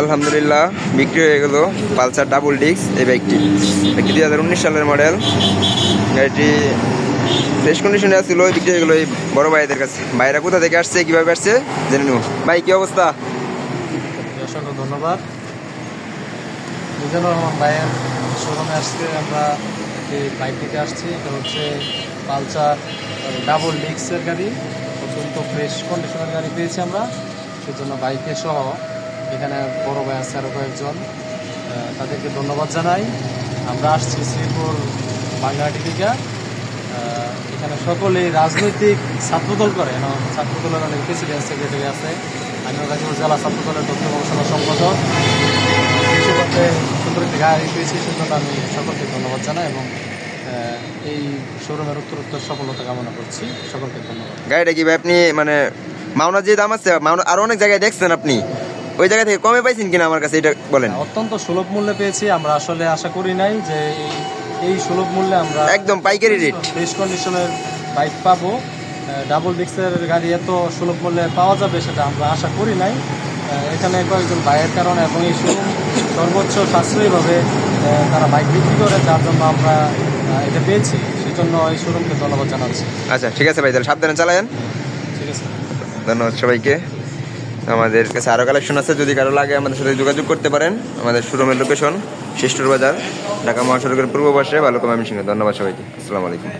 আলহামদুলিল্লাহ, বিক্রি হয়ে গেল পালসার ডাবল ডিস্ক এই বাইকটি। বাইকটি দুই হাজার উনিশ সালের মডেল। গাড়িটি ফ্রেশ কন্ডিশনে আসছিল বিক্রি হয়ে গেলো এই বড় ভাইদের কাছে। ভাইরা কোথা থেকে আসছে, কীভাবে আসছে, জেনে নেব। ভাই, কী অবস্থা? অসংখ্য ধন্যবাদ। মিজানুর রহমান ভাইয়ের শোরুমে আজকে আমরা এই বাইকটিতে আসছি। এটা হচ্ছে পালসার ডাবল ডিস্কের গাড়ি। অত্যন্ত ফ্রেশ কন্ডিশনের গাড়ি পেয়েছি আমরা। সেজন্য বাইকে সহ এখানে বড় ভাই আছে আরও কয়েকজন। তাদেরকে ধন্যবাদ জানাই। আমরা আসছি শ্রীপুর বাংলাটি থেকে। এখানে সকলেই রাজনৈতিক ছাত্রদল করে। ছাত্রদলের অনেক প্রেসিডেন্ট সেক্রেটারি আছে। আমি গাজীপুর জেলা ছাত্রদলের তথ্য গবেষণা বিশ্বপথে সুন্দর একটি গাড়ি পেয়েছি সেজন্য আমি সকলকে ধন্যবাদ জানাই এবং এই শোরুমের উত্তরোত্তর সফলতা কামনা করছি। সকলকে ধন্যবাদ। গাড়িটা কি আপনি মানে মাওনার যে দাম আছে, মাওনা আরও অনেক জায়গায় দেখছেন আপনি? ওই জায়গা থেকে কমে পাইছেন কিনা আমার কাছে এটা বলেন। অত্যন্ত সুলভ মূল্যে পেয়েছি। আমরা আসলে আশা করি নাই যে এই- সুলভ মূল্যে আমরা একদম পাইকারি রেট ফ্রেশ কন্ডিশনের বাইক পাবো। ডাবল ডিক্সের গাড়ি এত সুলভ মূল্যে পাওয়া যাবে সেটা আমরা আশা করি নাই। এখানে কয়েকজন বাইয়ের কারণে এবং এই শোরুম সর্বোচ্চ সাশ্রয়ীভাবে তারা বাইক বিক্রি করে যার জন্য আমরা এটা পেয়েছি। সেই জন্য এই শোরুমকে ধন্যবাদ জানাচ্ছি। আচ্ছা ঠিক আছে ভাই তাহলে সাবধানে চালায়েন। ঠিক আছে। ধন্যবাদ সবাইকে। আমাদের কাছে আরও কালেকশন আছে, যদি কারও লাগে আমাদের সাথে যোগাযোগ করতে পারেন। আমাদের শোরুমের লোকেশন শিষ্টুর বাজার ঢাকা মহাসড়কের পূর্ব পাশে ভালো কমে সিংহ ধন্যবাদ সবাইকে। আসসালামু আলাইকুম।